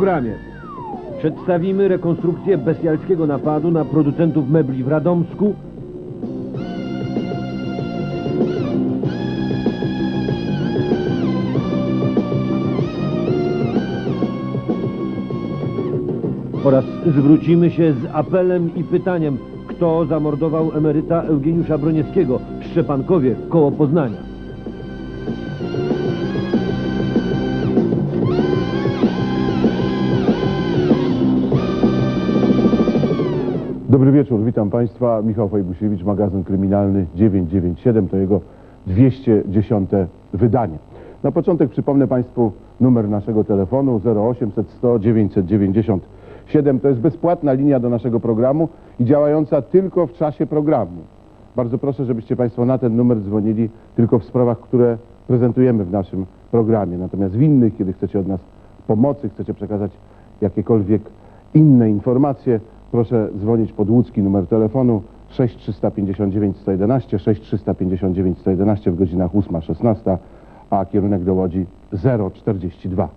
programie przedstawimy rekonstrukcję bestialskiego napadu na producentów mebli w Radomsku oraz zwrócimy się z apelem i pytaniem, kto zamordował emeryta Eugeniusza Broniewskiego w Szczepankowie koło Poznania. Dobry wieczór, witam Państwa. Michał Fajbusiewicz, magazyn kryminalny 997, to jego 210 wydanie. Na początek przypomnę Państwu numer naszego telefonu 0800 100 997. To jest bezpłatna linia do naszego programu i działająca tylko w czasie programu. Bardzo proszę, żebyście Państwo na ten numer dzwonili tylko w sprawach, które prezentujemy w naszym programie. Natomiast w innych, kiedy chcecie od nas pomocy, chcecie przekazać jakiekolwiek inne informacje, proszę dzwonić pod łódzki numer telefonu 6359 111, 6359 111 w godzinach 8-16, a kierunek do Łodzi 042.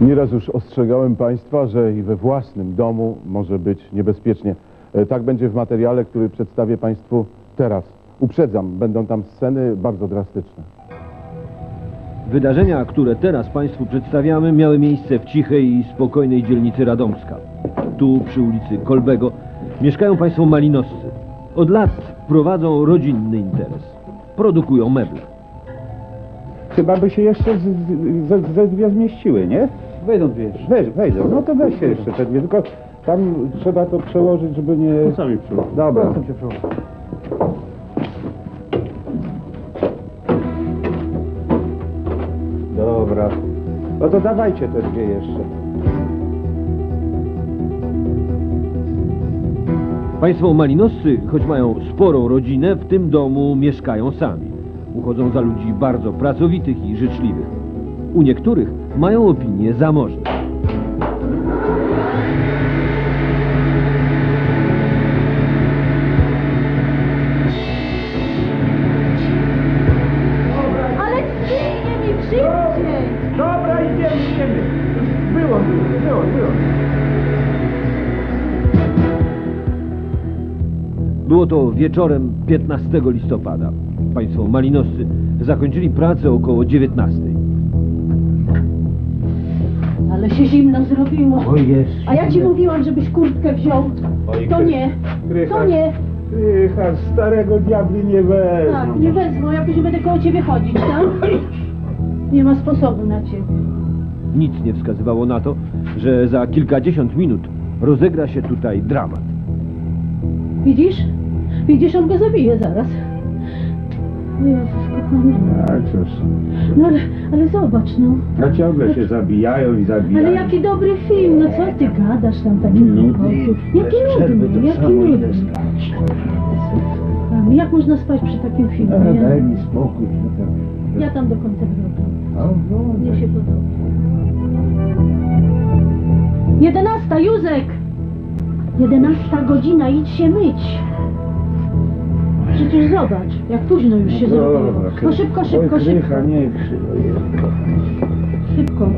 Nieraz już ostrzegałem Państwa, że i we własnym domu może być niebezpiecznie. E, Tak będzie w materiale, który przedstawię Państwu teraz. Uprzedzam, będą tam sceny bardzo drastyczne. Wydarzenia, które teraz Państwu przedstawiamy, miały miejsce w cichej i spokojnej dzielnicy Radomska. Tu, przy ulicy Kolbego, mieszkają Państwo malinoscy. Od lat prowadzą rodzinny interes. Produkują meble. Chyba by się jeszcze z, z, ze, dwie zmieściły, nie? Wejdą dwie. Weź, wejdą, no to weź się jeszcze te dwie, tylko tam trzeba to przełożyć, żeby nie... No sami przyjdą. Dobra. Proszę cię, proszę. No to dawajcie te dwie jeszcze. Państwo malinoscy, choć mają sporą rodzinę, w tym domu mieszkają sami. Uchodzą za ludzi bardzo pracowitych i życzliwych. U niektórych mają opinie zamożne. Było, było, było, było. Było to wieczorem 15 listopada. Państwo malinoscy zakończyli pracę około 19. Ale się zimno zrobiło. O jest. A ja ci mówiłam, żebyś kurtkę wziął. Oj, To nie, to nie. Krycha, starego diabli nie wezmą. Tak, nie wezmą, ja później będę koło ciebie chodzić, tak? Nie ma sposobu na ciebie. Nic nie wskazywało na to, że za kilkadziesiąt minut rozegra się tutaj dramat. Widzisz? Widzisz, on go zabije zaraz. Jezus, kochany. A cóż, No ale, ale zobacz, no. no ciągle się zabijają i zabijają. Ale jaki dobry film, no co ty gadasz tam taki Nudny. Jaki nudny, jaki nudny. Kochany, Jak można spać przy takim filmie? A, Ja, Daj mi spokój. no to- ja tam do końca. O, no, Mnie się podoba. Jedenasta, Józek! Jedenasta godzina, idź się myć. Przecież zobacz, jak późno już się zrobiło. No szybko, szybko, Oj, szybko. Nie. Szybko.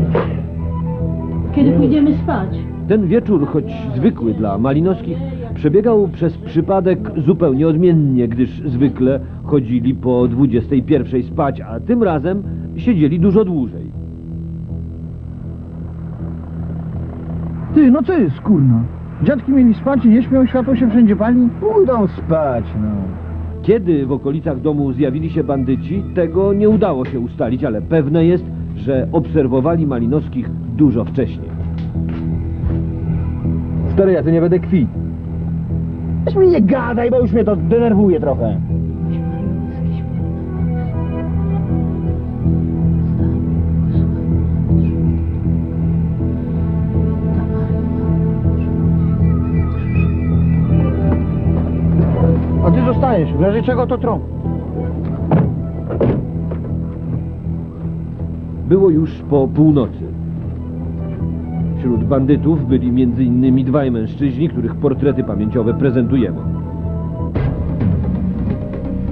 Kiedy pójdziemy spać? Ten wieczór, choć zwykły dla malinowskich, przebiegał przez przypadek zupełnie odmiennie, gdyż zwykle chodzili po 21 spać, a tym razem siedzieli dużo dłużej. Ty, no co jest, kurna? Dziadki mieli spać i nie śpią, światło się wszędzie pali? Pójdą spać, no. Kiedy w okolicach domu zjawili się bandyci, tego nie udało się ustalić, ale pewne jest, że obserwowali malinowskich dużo wcześniej. Stary, ja tu nie będę kwi. Weź mi nie gadaj, bo już mnie to denerwuje trochę. Zostajesz, w razie czego to trąb. Było już po północy. Wśród bandytów byli innymi dwaj mężczyźni, których portrety pamięciowe prezentujemy.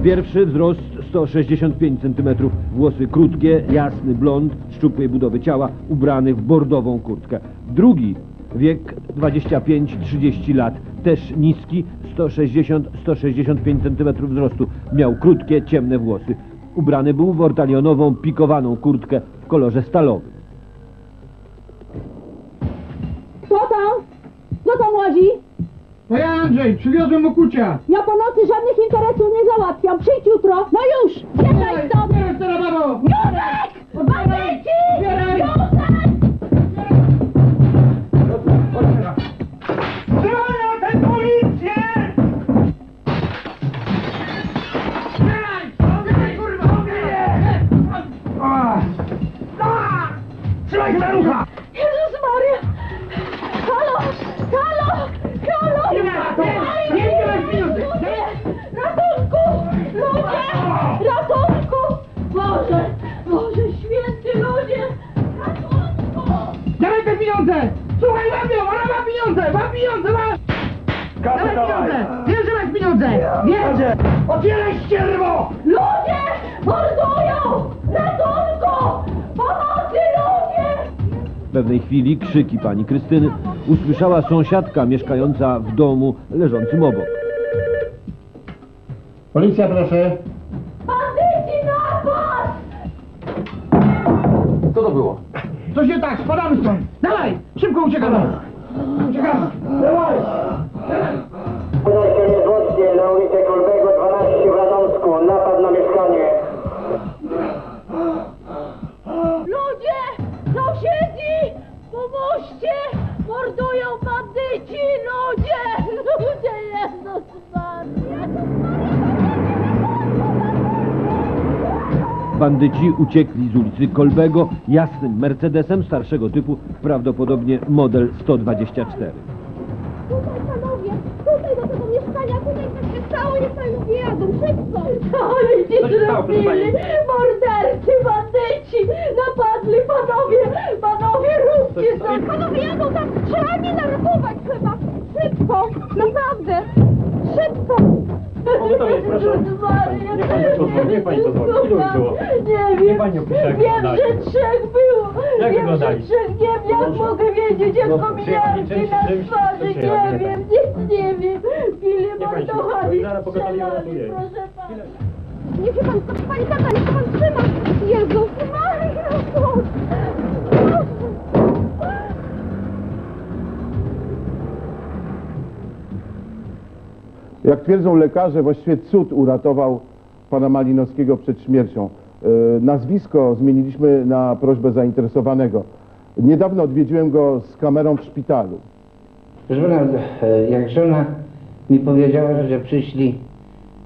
Pierwszy wzrost 165 cm, włosy krótkie, jasny blond, szczupłej budowy ciała, ubrany w bordową kurtkę. Drugi, wiek 25-30 lat, też niski, 160-165 cm wzrostu, miał krótkie, ciemne włosy. Ubrany był w ortalionową, pikowaną kurtkę w kolorze stalowym. Kto tam? Kto tam łazi? To ja Andrzej, przywiozłem okucia. Ja po nocy żadnych interesów nie załatwiam. Przyjdź jutro. No już! Biegaj stąd! Babo! Bandyci! Józek! Bronią krzyki pani Krystyny usłyszała sąsiadka mieszkająca w domu leżącym obok. Policja, proszę. Bandyci napad! Co się tak, spadamy stąd! Dawaj! Szybko uciekamy! Uciekamy! Dawaj! Podejście niezwłocznie na ulicę Kolbego Bandyci uciekli z ulicy Kolbego jasnym Mercedesem starszego typu, prawdopodobnie model 124. Tutaj panowie! Tutaj do tego mieszkania! Tutaj coś się stało! Niech panowie jadą! Szybko! Ale ci zrobili! Mordercy! Bandyci! Napadli panowie! Panowie! Róbcie coś! Panowie jadą tam! Trzeba nie narkować chyba! Szybko! Naprawdę! Szybko! jest, proszę. Niech pani pozwoli, niech pani pozwoli. Ilu ich było? Nie wiem. Niech pani opisze, jak Wiem, wyglądali. że trzech było. Jak wiem, wyglądali? że trzech. Nie wiem, jak Proszę. mogę wiedzieć, jak No, kominiarki przyjechali na czymś- twarzy. czymś Nie wiem, nic nie wiem. Bili Niech pani się mordowali, uspokoi, zaraz pogotowie strzelali, uratuje. proszę pana. Niech się pan, pani tata, niech się pan trzyma. Jezus Maria, Boże. Jak twierdzą lekarze, właściwie cud uratował pana Malinowskiego przed śmiercią. E, Nazwisko zmieniliśmy na prośbę zainteresowanego. Niedawno odwiedziłem go z kamerą w szpitalu. Żona, e, jak żona mi powiedziała, że przyszli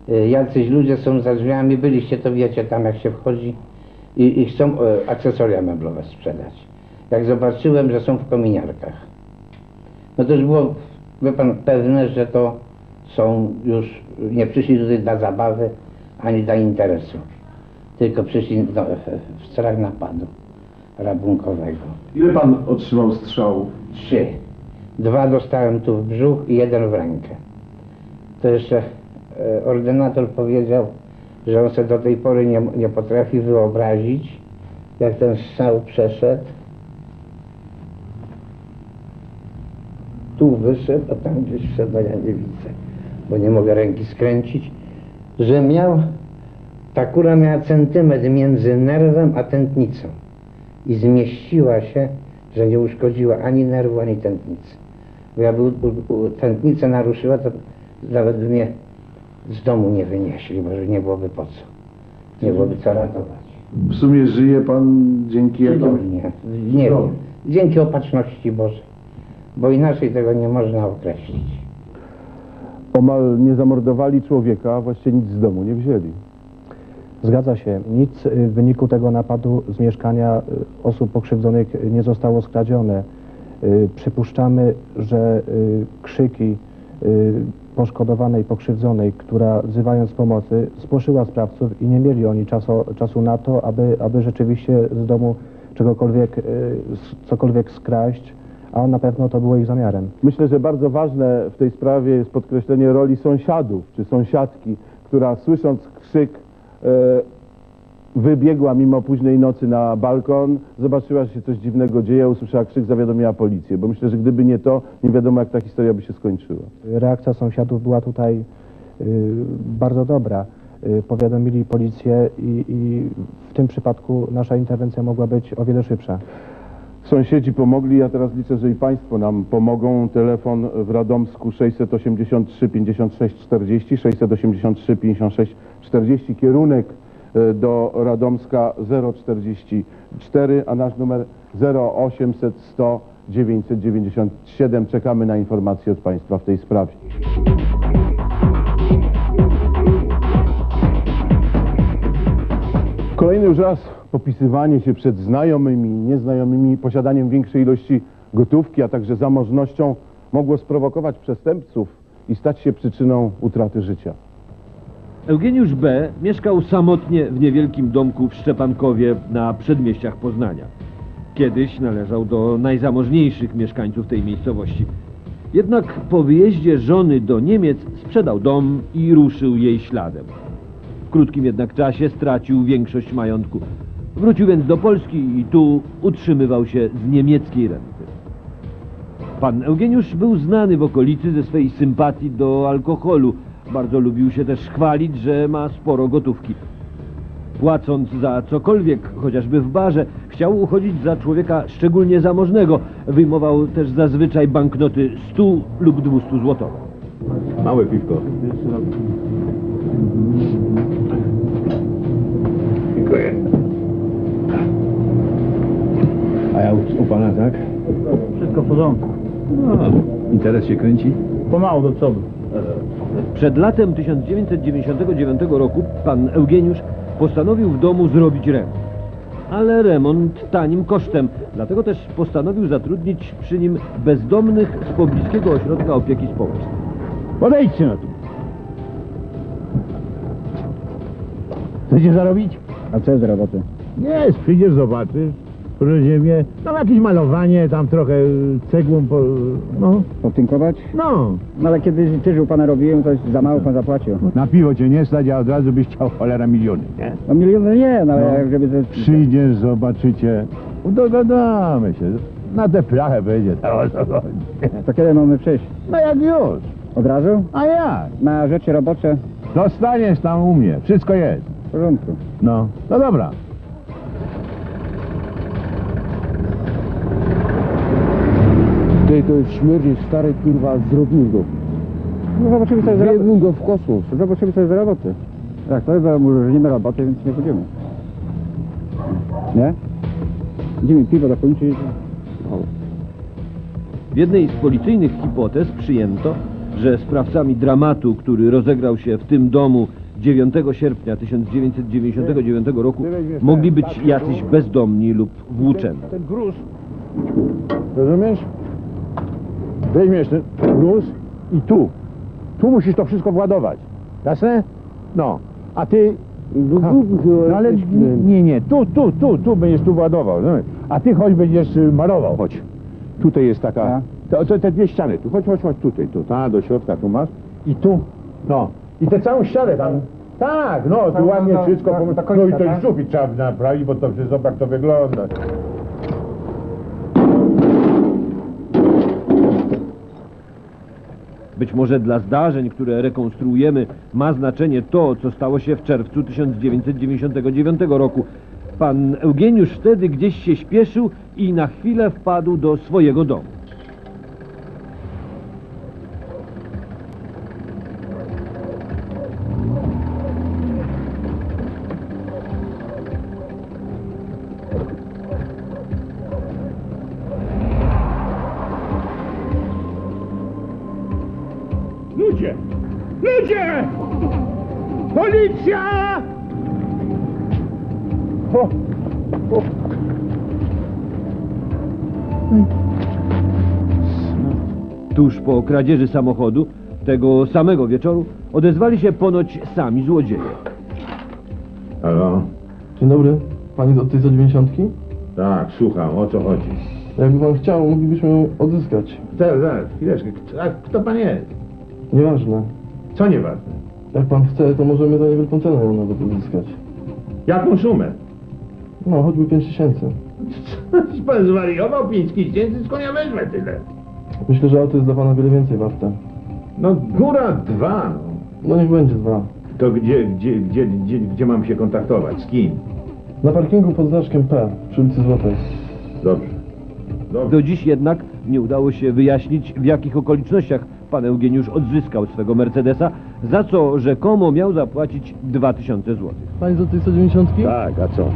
e, jacyś ludzie są za drzwiami, byliście to wiecie tam jak się wchodzi i, i chcą akcesoria meblowe sprzedać. Jak zobaczyłem, że są w kominiarkach, no to już było, wie pan, pewne, że to są już, nie przyszli tutaj dla zabawy ani dla interesu, tylko przyszli no, w strach napadu rabunkowego. Ile pan otrzymał strzałów? Trzy. Dwa dostałem tu w brzuch i jeden w rękę. To jeszcze e, ordynator powiedział, że on sobie do tej pory nie, nie potrafi wyobrazić, jak ten strzał przeszedł. Tu wyszedł, a tam gdzieś wszedł, a ja nie widzę, bo nie mogę ręki skręcić, że miał, ta kura miała centymetr między nerwem a tętnicą i zmieściła się, że nie uszkodziła ani nerwu, ani tętnicy. Bo jakby tętnicę naruszyła, to nawet by mnie z domu nie wynieśli, bo nie byłoby po co. Nie byłoby co ratować. W sumie żyje pan dzięki Cudownie. Nie wiem. Dzięki opatrzności Bożej. Bo inaczej tego nie można określić. Omal nie zamordowali człowieka, a właściwie nic z domu nie wzięli. Zgadza się. Nic w wyniku tego napadu z mieszkania y, osób pokrzywdzonych nie zostało skradzione. Y, Przypuszczamy, że y, krzyki poszkodowanej, pokrzywdzonej, która wzywając pomocy spłoszyła sprawców i nie mieli oni czasu, czasu na to, aby, aby rzeczywiście z domu czegokolwiek, cokolwiek skraść, a na pewno to było ich zamiarem. Myślę, że bardzo ważne w tej sprawie jest podkreślenie roli sąsiadów czy sąsiadki, która słysząc krzyk e, wybiegła mimo późnej nocy na balkon, zobaczyła, że się coś dziwnego dzieje, usłyszała krzyk, zawiadomiła policję. Bo myślę, że gdyby nie to, nie wiadomo jak ta historia by się skończyła. Reakcja sąsiadów była tutaj y, bardzo dobra. Y, powiadomili policję i, i w tym przypadku nasza interwencja mogła być o wiele szybsza. Sąsiedzi pomogli, ja teraz liczę, że i Państwo nam pomogą. Telefon w Radomsku 683 56 40, 683 56 40, kierunek e, do Radomska 044, a nasz numer 0800 100 997. Czekamy na informacje od Państwa w tej sprawie. Kolejny już raz popisywanie się przed znajomymi, nieznajomymi, posiadaniem większej ilości gotówki, a także zamożnością mogło sprowokować przestępców i stać się przyczyną utraty życia. Eugeniusz B. mieszkał samotnie w niewielkim domku w Szczepankowie na przedmieściach Poznania. Kiedyś należał do najzamożniejszych mieszkańców tej miejscowości. Jednak po wyjeździe żony do Niemiec sprzedał dom i ruszył jej śladem. W krótkim jednak czasie stracił większość majątku. Wrócił więc do Polski i tu utrzymywał się z niemieckiej renty. Pan Eugeniusz był znany w okolicy ze swej sympatii do alkoholu. Bardzo lubił się też chwalić, że ma sporo gotówki. Płacąc za cokolwiek, chociażby w barze, chciał uchodzić za człowieka szczególnie zamożnego. Wyjmował też zazwyczaj banknoty 100 lub 200 złotowe. Małe piwko. Dziękuję. A ja u, u pana, tak? Wszystko w porządku. No, interes się kręci? Pomału do przodu. Przed latem 1999 roku pan Eugeniusz postanowił w domu zrobić remont. Ale remont tanim kosztem, dlatego też postanowił zatrudnić przy nim bezdomnych z pobliskiego ośrodka opieki społecznej. Podejdźcie na tu. Chcecie zarobić? A co jest roboty? Nie, przyjdziesz, zobaczysz. Proszę ziemię, tam jakieś malowanie, tam trochę y, cegłą, po, no, Potynkować? no. No ale kiedy też u pana robiłem, to za mało pan zapłacił. Na piwo cię nie stać, a od razu byś chciał cholera miliony, nie? No miliony nie, no, ale żeby... To... Przyjdziesz, zobaczycie, dogadamy się. Na tę plachę będzie, to o co chodzi. To kiedy mamy przyjść? No jak już, Od razu? a jak? Na rzeczy robocze? Dostaniesz tam u mnie, wszystko jest. W porządku. No, no dobra. To jest śmierć stary kurwa, zrobił go. No zobaczymy co jest do roboty. Wiebił go w kosmos. Zobaczymy co jest do roboty. Jak to jest, nie ma roboty, więc nie pójdziemy. Nie? Idziemy piwo dokończyć. W jednej z policyjnych hipotez przyjęto, że sprawcami dramatu, który rozegrał się w tym domu 9 sierpnia 1999 roku, mogli być jacyś bezdomni lub włóczęta. Ten gruz, rozumiesz? Weźmiesz ten gruz i tu. Tu musisz to wszystko władować. Jasne? No. A ty... Do dupy no ale nie, nie, tu, tu, tu, tu będziesz tu władował. No. A ty chodź będziesz y, marował. Chodź. Tutaj jest taka... To, to, te dwie ściany. Tu chodź, chodź, chodź tutaj. Tu, ta do środka tu masz. I tu. No. I tę całą ścianę tam. Tak, no, tu ładnie wszystko. pom- no i ten sufit trzeba naprawić, bo to przecież zobacz jak to wygląda. Być może dla zdarzeń, które rekonstruujemy, ma znaczenie to, co stało się w czerwcu 1999 roku. Pan Eugeniusz wtedy gdzieś się śpieszył i na chwilę wpadł do swojego domu. Tuż po kradzieży samochodu, tego samego wieczoru, odezwali się ponoć sami złodzieje. Halo? Dzień dobry, pani od tej za dziewięćdziesiątki? Tak, słucham, o co chodzi? Jakby pan chciał, moglibyśmy ją odzyskać. Zaraz, zaraz, chwileczkę, kto, a kto pan jest? Nieważne. Co nieważne? Jak pan chce, to możemy za niewielką cenę ją nawet uzyskać. Jaką sumę? No, choćby 5 tysięcy. Pan zwariował 5 tysięcy, skąd ja wezmę tyle? Myślę, że auto jest dla pana wiele więcej warte. No góra dwa, no. No niech będzie dwa. To gdzie, gdzie, gdzie, gdzie, gdzie mam się kontaktować? Z kim? Na parkingu pod znaczkiem P przy ulicy Złotej. Dobrze. Dobrze. Do dziś jednak nie udało się wyjaśnić, w jakich okolicznościach pan Eugeniusz odzyskał swego Mercedesa, za co rzekomo miał zapłacić 2000 zł. Pani do tej 190? Tak, a co?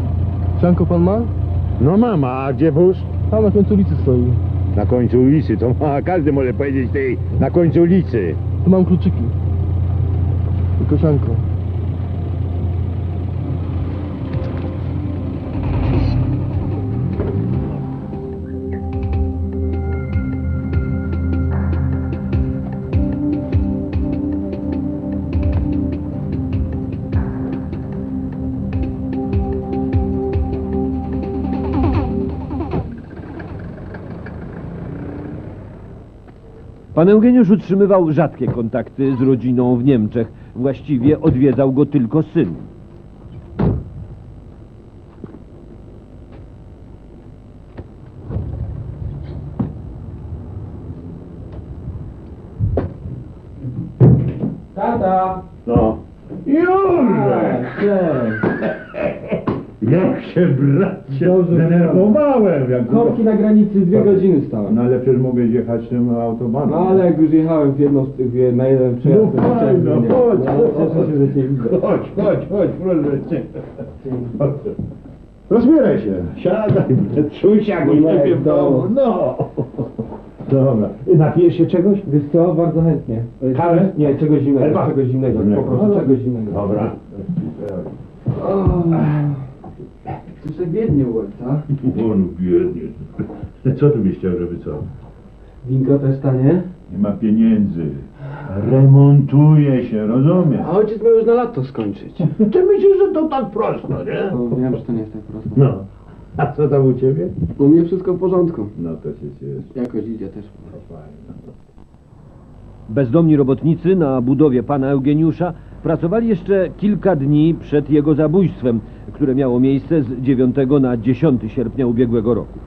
Sianko pan ma? No mama, a gdzie wóz? Tam na końcu ulicy stoi. Na końcu ulicy, to ma, każdy może powiedzieć tej, na końcu ulicy. Tu mam kluczyki. Tylko sianko. Pan Eugeniusz utrzymywał rzadkie kontakty z rodziną w Niemczech. Właściwie odwiedzał go tylko syn. Tata! No. Jurek! Jak się bracie Dobrze, denerwowałem, jak Korki na granicy dwie godziny stałem. No ale przecież mogę jechać tym autobanem. No ale jak już jechałem w jedną z tych, wie, na jeden przejazd, No to chciałem fajno, nie. chodź, No, chodź, Cieszę się, że cię widzę. Chodź, chodź, chodź, proszę cię. Rozbieraj się. Siadaj, czuj się jak u ciebie w domu. No. Dobra. Napijesz się czegoś? Wiesz co, bardzo chętnie. Kawę? Nie, czegoś zimnego, Herbatę? czegoś zimnego, po prostu czegoś zimnego. Dobra. Coś tak biednie u ojca. On biednie. Co ty byś chciał, żeby co? Winko też tanie? Nie ma pieniędzy. Remontuje się, rozumiesz? A ojciec miał już na lato skończyć. Ty myślisz, że to tak prosto, nie? No, wiem, że to nie jest tak prosto. No. A co tam u ciebie? U mnie wszystko w porządku. No to się cieszę. Jakoś idzie też. Bezdomni robotnicy na budowie pana Eugeniusza pracowali jeszcze kilka dni przed jego zabójstwem, które miało miejsce z 9 na 10 sierpnia ubiegłego roku.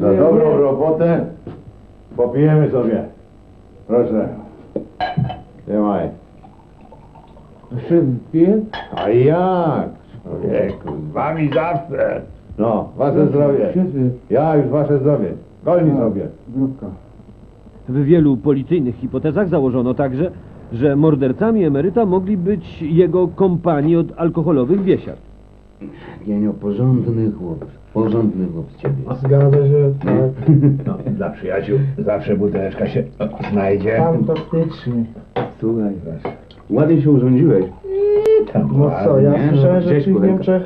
Za dobrą robotę popijemy sobie. Proszę. Trzymaj. Piję? A jak? Człowieku, z wami zawsze. No, wasze zdrowie. Ja już wasze zdrowie. Kolni sobie. Grupka. W wielu policyjnych hipotezach założono także, że mordercami emeryta mogli być jego kompani od alkoholowych biesiad. Genio, porządny chłop. Porządny chłop z ciebie. Zgadza się, tak. No, dla przyjaciół zawsze buteleczka się znajdzie. Fantastycznie. Słuchaj, ładnie się urządziłeś. Tam No co, ja ładnie. słyszałem, że Gdzieś ty w pudełko. Niemczech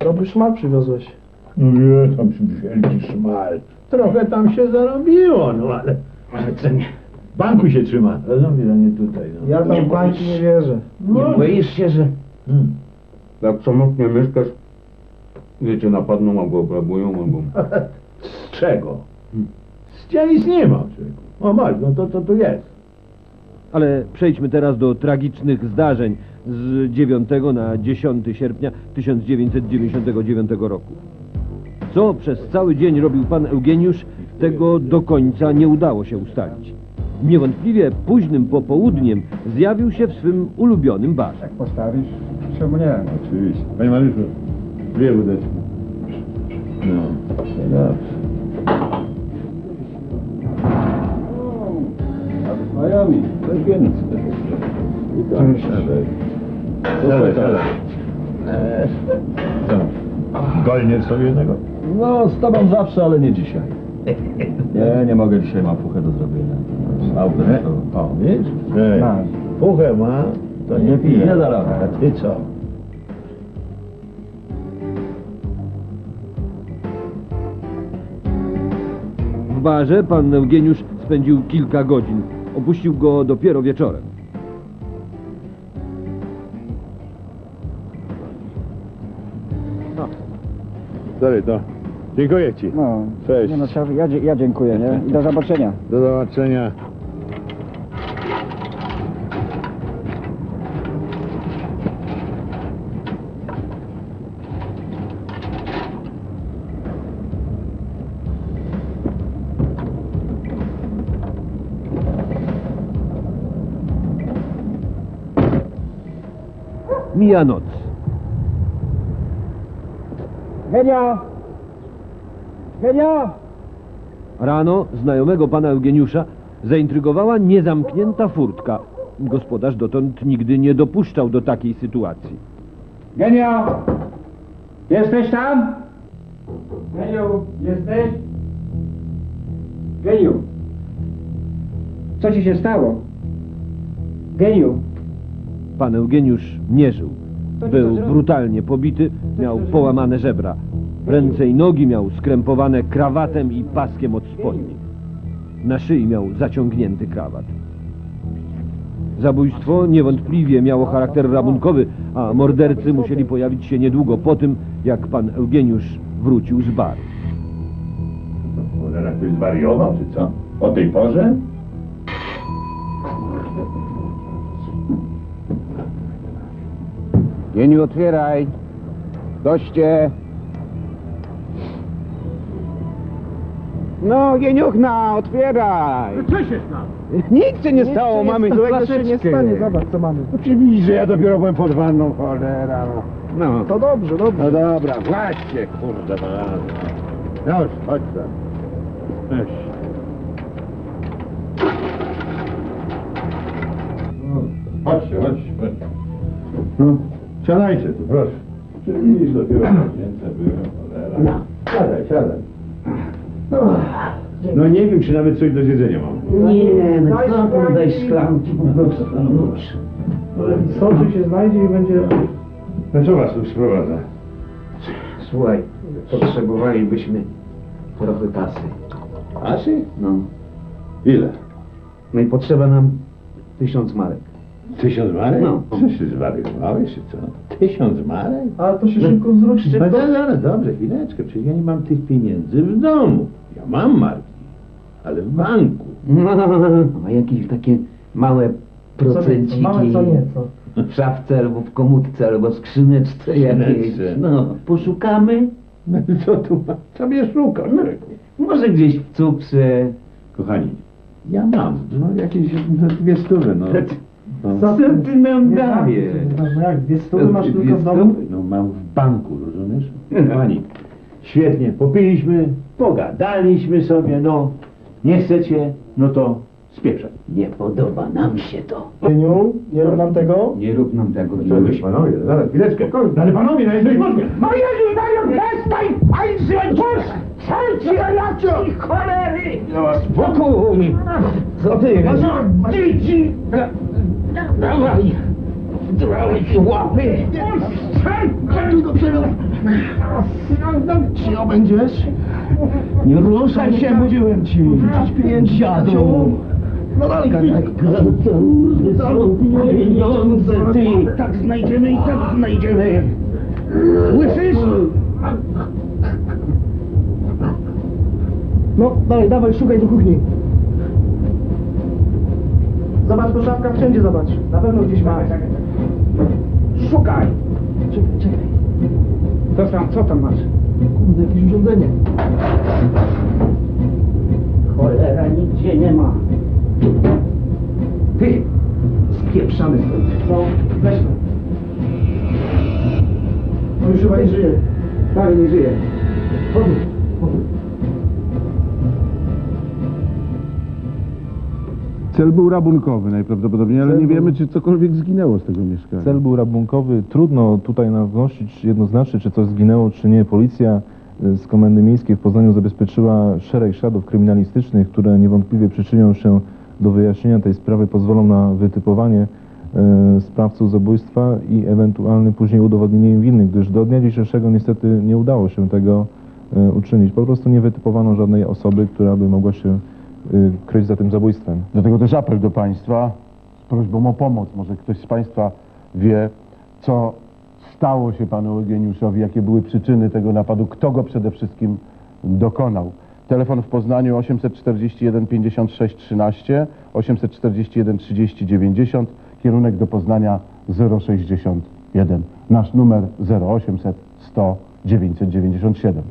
dobry szmal przywiozłeś. No nie, tam się wielki szmal. Trochę tam się zarobiło, no ale... Ale co nie? W banku się trzyma. Rozumiesz, a nie tutaj, no. Ja tam w bańki nie wierzę. Nie boisz się, że Hmm. jak samotnie mieszkasz, wiecie, napadną albo obrabują, albo... Z czego? Z ja nic nie mam, człowieku. O, masz, no to, to tu jest. Ale przejdźmy teraz do tragicznych zdarzeń z 9 na 10 sierpnia 1999 roku. Co przez cały dzień robił pan Eugeniusz, tego do końca nie udało się ustalić. Niewątpliwie późnym popołudniem zjawił się w swym ulubionym barze. Postawisz? Czemu nie? Oczywiście. Panie Mariuszu, dwie wódeczki. No, dobrze. Miami, to jest więcej. I tak, siadaj. Siadaj, siadaj. Eee, Co? Golniesz sobie jednego? No, z tobą zawsze, ale nie dzisiaj. Nie, nie mogę, dzisiaj mam puchę do zrobienia. Z autem Nie? to... O, wiesz? Ej, Masz. Puchę ma, to nie pije. Nie da rady. A ty co? W barze pan Eugeniusz spędził kilka godzin. Opuścił go dopiero wieczorem. Sorry, to Dziękuję ci. No, Cześć. Nie no, trzeba- ja, ja dziękuję, nie? I do zobaczenia. Do zobaczenia. Mija noc. Henio! Genio! Rano znajomego pana Eugeniusza zaintrygowała niezamknięta furtka. Gospodarz dotąd nigdy nie dopuszczał do takiej sytuacji. Genio! Jesteś tam? Geniu, jesteś? Geniu! Co ci się stało? Geniu! Pan Eugeniusz nie żył. Był brutalnie pobity, miał połamane żebra. Ręce i nogi miał skrępowane krawatem i paskiem od spodni. Na szyi miał zaciągnięty krawat. Zabójstwo niewątpliwie miało charakter rabunkowy, a mordercy musieli pojawić się niedługo po tym, jak pan Eugeniusz wrócił z baru. Cholera, ktoś zwariował, czy co? O tej porze? Geniu, otwieraj. Goście. No, Gieniuchna, otwieraj. Co się stało? Nic się nie stało, mamy złego się nie stanie. Zobacz, co mamy. Oczywiście, że ja dopiero byłem pod wanną, cholera. no. No, To dobrze, dobrze. no dobra, właśnie, kurde, no. Już, chodź tam. Weź. No, Chodźcie, chodźcie, chodźcie. No, siadajcie tu, proszę. Czyli dopiero zamknięte były, cholera. No. Siadaj, siadaj. No nie wiem, czy nawet coś do zjedzenia mam. Nie, no Daj co tam szklanki. daj szklanki po prostu. no. Soczy się znajdzie i będzie... No co was tu sprowadza? Słuchaj, potrzebowalibyśmy trochę kasy. Asy? No. Ile? No i potrzeba nam tysiąc marek. Tysiąc marek? No. Co się zwariowałeś, czy co? Tysiąc marek? Ale to się szybko wzruszy. No, ale, ale dobrze, chwileczkę, przecież ja nie mam tych pieniędzy w domu. Ja mam marki, ale w banku. No, a jakieś takie małe procenciki Małe co nieco. w szafce albo w komórce, albo w skrzyneczce jakiejś. No, poszukamy. No co tu ma? Sobie szukam, człowieku. Może gdzieś w cukrze. Kochani, ja mam, no jakieś no, dwie stówy, no. no. Co ty nam Nie, daje? No jak, dwie stówy masz tylko w domu? No mam w banku, rozumiesz? Kochani, świetnie, popiliśmy, pogadaliśmy sobie, no. Nie chcecie, no to spieszaj. Nie podoba nam się to. Geniu, nie rób nam tego. Nie rób nam tego. Co wy, panowie, zaraz, chwileczkę. Ale panowie, no jesteś można. No Jezu, Mario, przestań! Ein Pusz! Serci, Relacio! I cholery! Spokój! Co ty? No, dzieci! Dawaj! Dawaj, łapy! Strzel do przodu! Ci obędziesz? Nie ruszaj się, mówiłem ci! Wrzucić pieniędzy, dziadu! No dalej, gadaj! Są pieniądze, ty! Tak znajdziemy i tak znajdziemy! Słyszysz? No, dalej, dawaj, szukaj do kuchni. Zobacz po szafkach, wszędzie zobacz. Na pewno gdzieś ma. Szukaj! Czekaj, czekaj. Co tam, co tam masz? Kurde, jakieś urządzenie. Cholera, nigdzie nie ma. Ty, spieprzamy stąd. No, weź to. On już chyba nie żyje. Tak, nie żyje. Chodź, Cel był rabunkowy najprawdopodobniej, ale Cel nie był- wiemy, czy cokolwiek zginęło z tego mieszkania. Cel był rabunkowy. Trudno tutaj nam wnosić jednoznacznie, czy coś zginęło, czy nie. Policja y, z Komendy Miejskiej w Poznaniu zabezpieczyła szereg śladów kryminalistycznych, które niewątpliwie przyczynią się do wyjaśnienia tej sprawy, pozwolą na wytypowanie y, sprawców zabójstwa i ewentualne później udowodnienie im winnych, gdyż do dnia dzisiejszego niestety nie udało się tego y, uczynić. Po prostu nie wytypowano żadnej osoby, która by mogła się y, kryć za tym zabójstwem. Dlatego też apel do Państwa z prośbą o pomoc. Może ktoś z Państwa wie, co stało się Panu Eugeniuszowi, jakie były przyczyny tego napadu, kto go przede wszystkim dokonał. Telefon w Poznaniu 841 56 13, 841 30 90, kierunek do Poznania 061. Nasz numer 0800 100 997.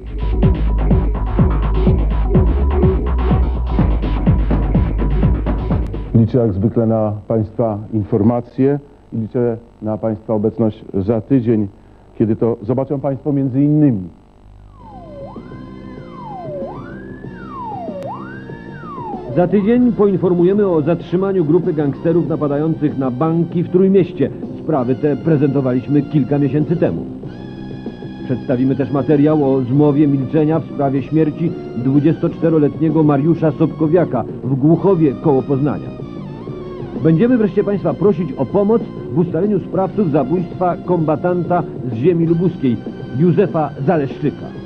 Liczę jak zwykle na Państwa informacje i liczę na Państwa obecność za tydzień, kiedy to zobaczą Państwo między innymi Za tydzień poinformujemy o zatrzymaniu grupy gangsterów napadających na banki w Trójmieście. Sprawy te prezentowaliśmy kilka miesięcy temu. Przedstawimy też materiał o zmowie milczenia w sprawie śmierci 24-letniego Mariusza Sobkowiaka w Głuchowie koło Poznania. Będziemy wreszcie Państwa prosić o pomoc w ustaleniu sprawców zabójstwa kombatanta z ziemi lubuskiej, Józefa Zaleszczyka.